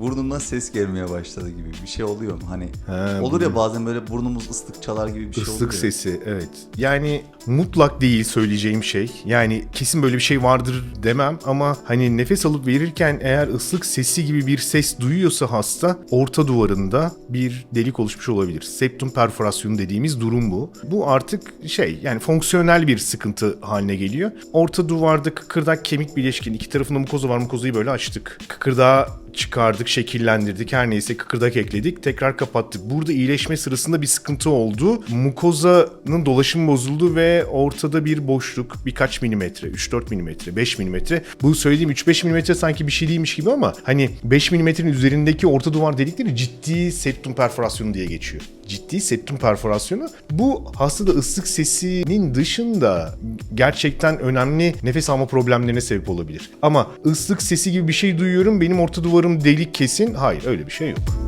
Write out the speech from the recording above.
burnumdan ses gelmeye başladı gibi bir şey oluyor mu? Hani Ha, olur ya bazen böyle burnumuz ıslık çalar gibi bir şey oluyor. Islık sesi evet. Yani mutlak değil söyleyeceğim şey. Yani kesin böyle bir şey vardır demem ama hani nefes alıp verirken eğer ıslık sesi gibi bir ses duyuyorsa hasta orta duvarında bir delik oluşmuş olabilir. Septum perforasyonu dediğimiz durum bu. Bu artık şey yani fonksiyonel bir sıkıntı haline geliyor. Orta duvarda kıkırdak kemik bileşkin iki tarafında mukoza var mukozayı böyle açtık. Kıkırdağı çıkardık, şekillendirdik. Her neyse kıkırdak ekledik. Tekrar kapattık. Burada iyileşme sırasında bir sıkıntı oldu. Mukozanın dolaşımı bozuldu ve ortada bir boşluk birkaç milimetre, 3-4 milimetre, 5 milimetre. Bu söylediğim 3-5 milimetre sanki bir şey değilmiş gibi ama hani 5 milimetrenin üzerindeki orta duvar delikleri ciddi septum perforasyonu diye geçiyor. Ciddi septum perforasyonu. Bu hastada ıslık sesinin dışında gerçekten önemli nefes alma problemlerine sebep olabilir. Ama ıslık sesi gibi bir şey duyuyorum benim orta duvarım delik kesin. Hayır öyle bir şey yok.